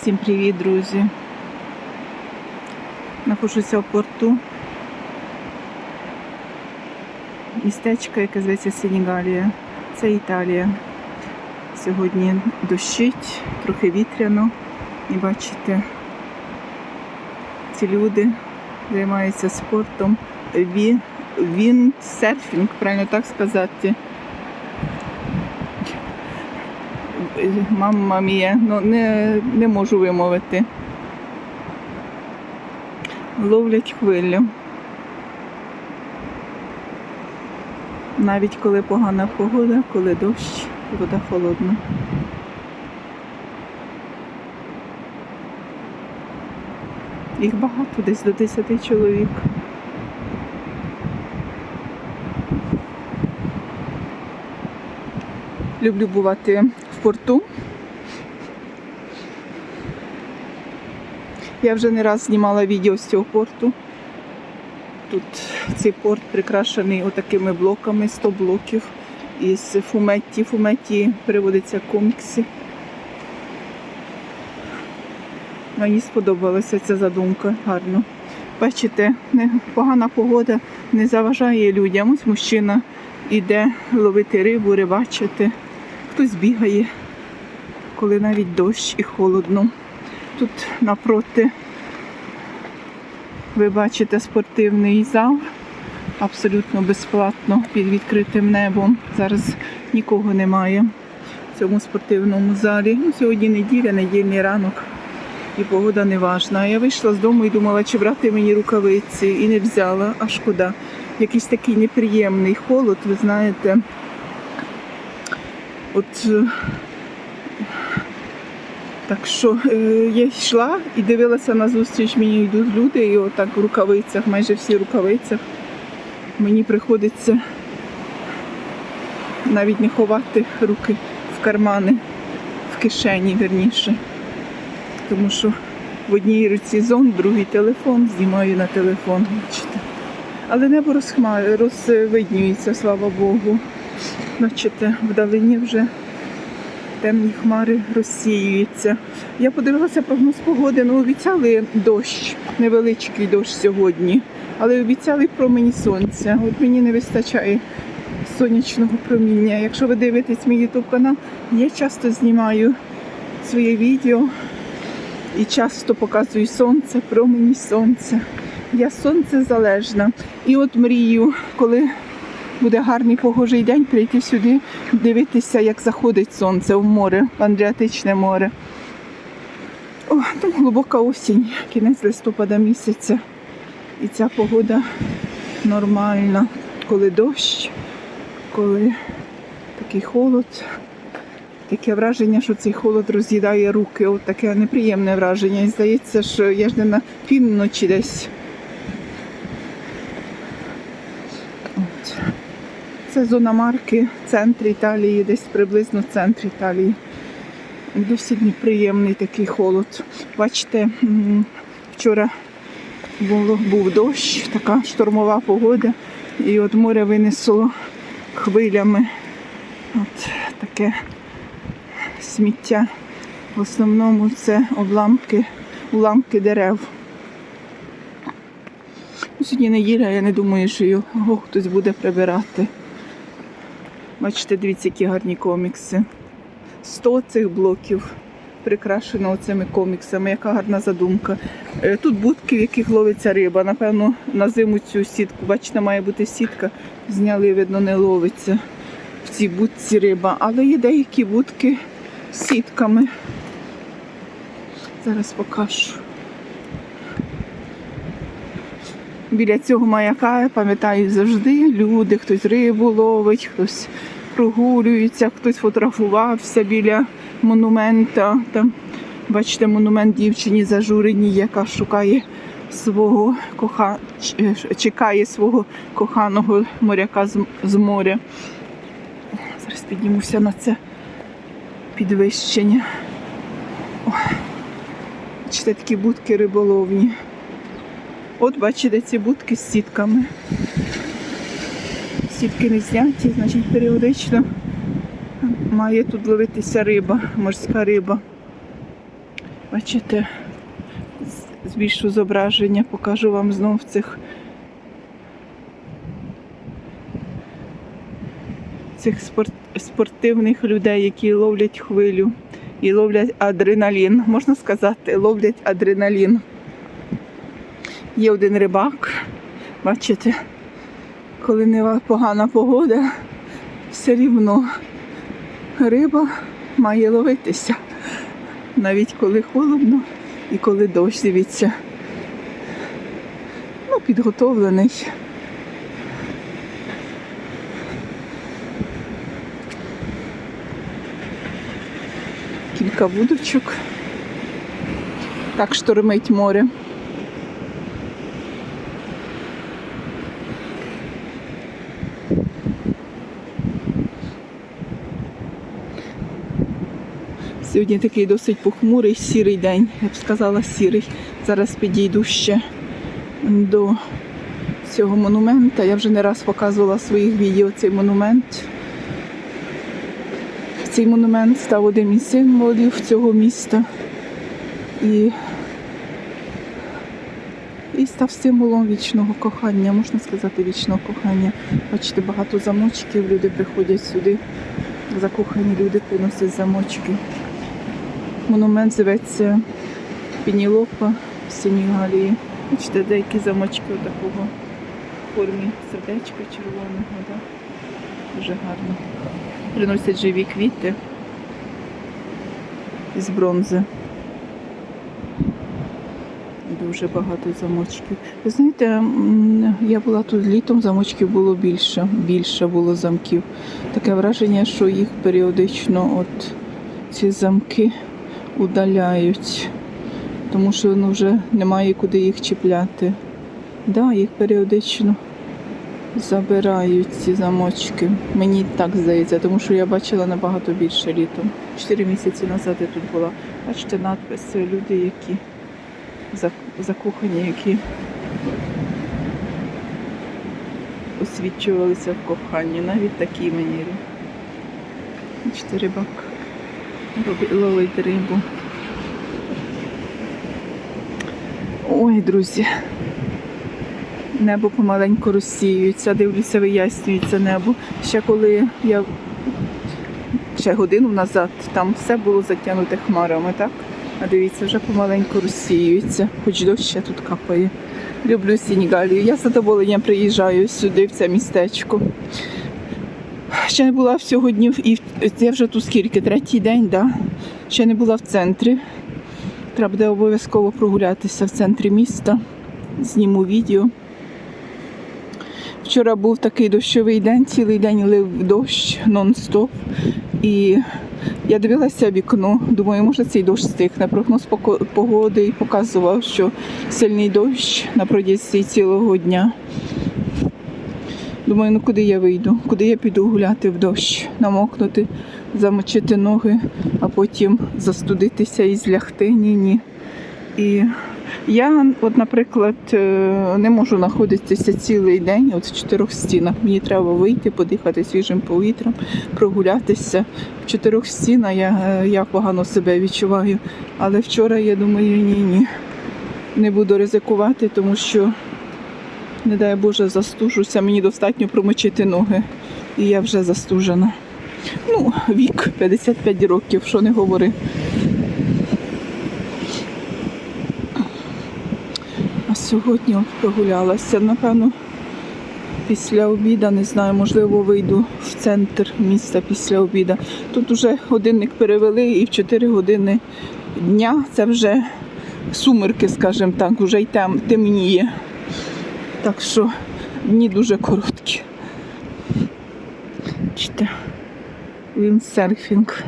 Всім привіт, друзі! Нахожуся в порту. Містечко, яке зветься Сенігалія. Це Італія. Сьогодні дощить, трохи вітряно. І бачите, ці люди займаються спортом. Він, віндсерфінг, правильно так сказати. Мамма мія, ну не, не можу вимовити. Ловлять хвилю. Навіть коли погана погода, коли дощ, вода холодна. Їх багато, десь до 10 чоловік. Люблю бувати порту. Я вже не раз знімала відео з цього порту. Тут цей порт прикрашений отакими блоками, 100 блоків із фуметті. Фуметті переводиться комікси. Мені сподобалася ця задумка гарно. Бачите, погана погода не заважає людям. Ось мужчина йде ловити рибу, рибачити. Хтось бігає, коли навіть дощ і холодно. Тут напроти ви бачите спортивний зал, абсолютно безплатно під відкритим небом. Зараз нікого немає в цьому спортивному залі. Ну, сьогодні неділя, недільний ранок і погода не важна. Я вийшла з дому і думала, чи брати мені рукавиці, і не взяла, а шкода. Якийсь такий неприємний холод, ви знаєте. От е, так що е, я йшла і дивилася на зустріч, мені йдуть люди, і отак в рукавицях, майже всі в рукавицях. Мені приходиться навіть не ховати руки в кармани, в кишені, верніше. Тому що в одній руці зон, в другий телефон, знімаю на телефон. Бачите. Але небо розхма... розвиднюється, слава Богу. Бачите, вдалині вже темні хмари розсіюються. Я подивилася прогноз погоди, ну обіцяли дощ, невеличкий дощ сьогодні, але обіцяли промені сонця. От мені не вистачає сонячного проміння. Якщо ви дивитесь мій ютуб канал, я часто знімаю своє відео і часто показую сонце, промені сонця. Я сонце залежна. І от мрію, коли буде гарний погожий день, прийти сюди, дивитися, як заходить сонце в море, в Андріатичне море. О, там глибока осінь, кінець листопада місяця. І ця погода нормальна. Коли дощ, коли такий холод. Таке враження, що цей холод роз'їдає руки. От таке неприємне враження. І здається, що я ж не на півночі десь. Це зона марки в центрі Італії, десь приблизно в центрі Італії. Досить неприємний такий холод. Бачите, вчора було, був дощ, така штормова погода, і от море винесло хвилями. От таке сміття. В основному це обламки, уламки дерев. Ну, Сьогодні неділя, я не думаю, що його хтось буде прибирати. Бачите, дивіться, які гарні комікси. 100 цих блоків прикрашено цими коміксами. Яка гарна задумка. Е, Тут будки, в яких ловиться риба. Напевно, на зиму цю сітку. Бачите, має бути сітка. Зняли, видно, не ловиться в цій будці риба. Але є деякі будки з сітками. Зараз покажу. Біля цього маяка, пам'ятаю, завжди люди, хтось рибу ловить, хтось прогулюється, хтось фотографувався біля монумента. Там, бачите, монумент дівчині зажуреній, яка шукає свого коха... чекає свого коханого моряка з, з моря. Зараз піднімуся на це підвищення. О, бачите, такі будки риболовні. От бачите ці будки з сітками. Сітки не зняті, значить періодично має тут ловитися риба, морська риба. Бачите, збільшу зображення, покажу вам знов цих цих спорт, спортивних людей, які ловлять хвилю і ловлять адреналін. Можна сказати, ловлять адреналін. Є один рибак, бачите, коли не погана погода, все рівно риба має ловитися. Навіть коли холодно і коли дощ, дивіться. Ну, підготовлений. Кілька вудочок. Так штормить море. Сьогодні такий досить похмурий, сірий день, я б сказала, сірий. Зараз підійду ще до цього монумента. Я вже не раз показувала своїх відео цей монумент. Цей монумент став одним із символів цього міста. І, і став символом вічного кохання, можна сказати, вічного кохання. Бачите, багато замочків, люди приходять сюди. Закохані люди приносять замочки. Монумент зветься Пінілопа в Сенігалії. Бачите, деякі замочки такого в формі сердечка червоного. Да? Дуже гарно. Приносять живі квіти з бронзи. Дуже багато замочків. Ви знаєте, я була тут літом, замочків було більше, більше було замків. Таке враження, що їх періодично от ці замки удаляють, тому що ну, вже немає куди їх чіпляти. Да, їх періодично забирають ці замочки. Мені так здається, тому що я бачила набагато більше літом. Чотири місяці назад я тут була. Бачите, надписи люди, які закохані, які освічувалися в коханні, навіть в такій манері. Бачите, рибак ловить рибу. Ой, друзі. Небо помаленьку розсіюється, дивлюся, вияснюється небо. Ще коли я ще годину назад там все було затягнуте хмарами, так? А дивіться, вже помаленьку розсіюється, хоч дощ ще тут капає. Люблю Сінігалію. Я з задоволенням приїжджаю сюди, в це містечко. Ще не була всього днів, і я вже тут скільки, третій день, да? ще не була в центрі. Треба буде обов'язково прогулятися в центрі міста. Зніму відео. Вчора був такий дощовий день, цілий день лив дощ нон-стоп. І я дивилася вікно, думаю, може цей дощ стихне. Прогноз погоди показував, що сильний дощ на протязі цілого дня. Думаю, ну куди я вийду? Куди я піду гуляти в дощ, намокнути, замочити ноги, а потім застудитися і злягти? Ні, ні. І я, от, наприклад, е, не можу знаходитися цілий день от в чотирьох стінах. Мені треба вийти, подихати свіжим повітрям, прогулятися. В чотирьох стінах я, е, я погано себе відчуваю. Але вчора я думаю, ні, ні. Не буду ризикувати, тому що, не дай Боже, застужуся. Мені достатньо промочити ноги. І я вже застужена. Ну, вік 55 років, що не говори. А сьогодні прогулялася. Напевно, після обіда, не знаю, можливо, вийду в центр міста після обіда. Тут вже годинник перевели і в 4 години дня це вже сумерки, скажімо так, вже й тем, темніє. Так що дні дуже короткі. Бачите, Віндсерфінг.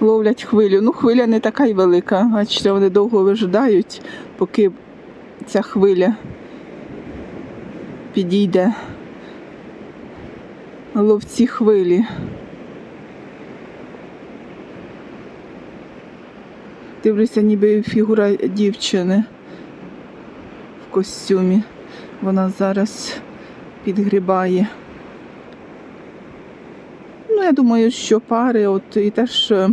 Ловлять хвилю. Ну, хвиля не така й велика. Бачите, вони довго вижидають, поки ця хвиля підійде. Ловці хвилі. Дивлюся, ніби фігура дівчини в костюмі. Вона зараз підгрібає. Ну, я думаю, що пари, от і теж е,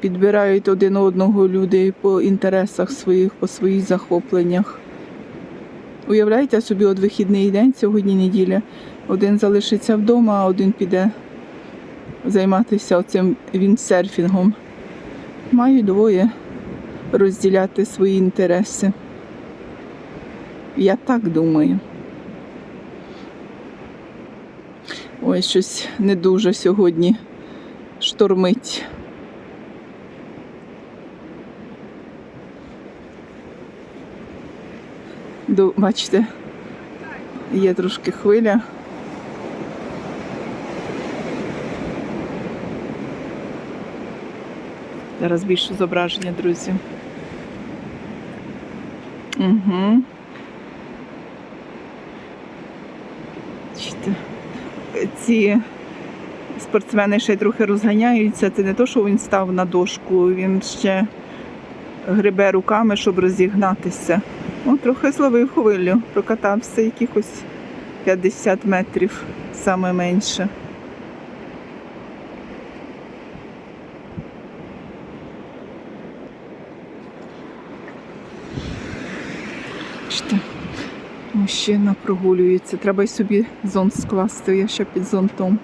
підбирають один одного люди по інтересах своїх, по своїх захопленнях. Уявляєте собі, от вихідний день, сьогодні неділя. Один залишиться вдома, а один піде займатися цим віндсерфінгом. Мають двоє розділяти свої інтереси. Я так думаю. Ой, щось не дуже сьогодні штормить. Бачите, є трошки хвиля. Зараз більше зображення, друзі. Угу. Бачите, Ці спортсмени ще й трохи розганяються. Це не то, що він став на дошку, він ще грибе руками, щоб розігнатися. Ну, трохи зловив хвилю, прокатався якихось 50 метрів, саме менше. Бачите, мужчина прогулюється. Треба й собі зонт скласти, я ще під зонтом.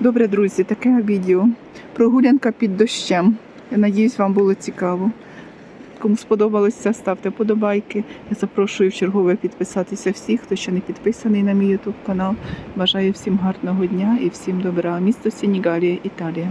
Добре, друзі, таке відео. Прогулянка під дощем. Я надіюсь, вам було цікаво. Кому сподобалося, ставте подобайки. Я запрошую в чергове підписатися всіх, хто ще не підписаний на мій YouTube канал. Бажаю всім гарного дня і всім добра. Місто Сенігалія, Італія.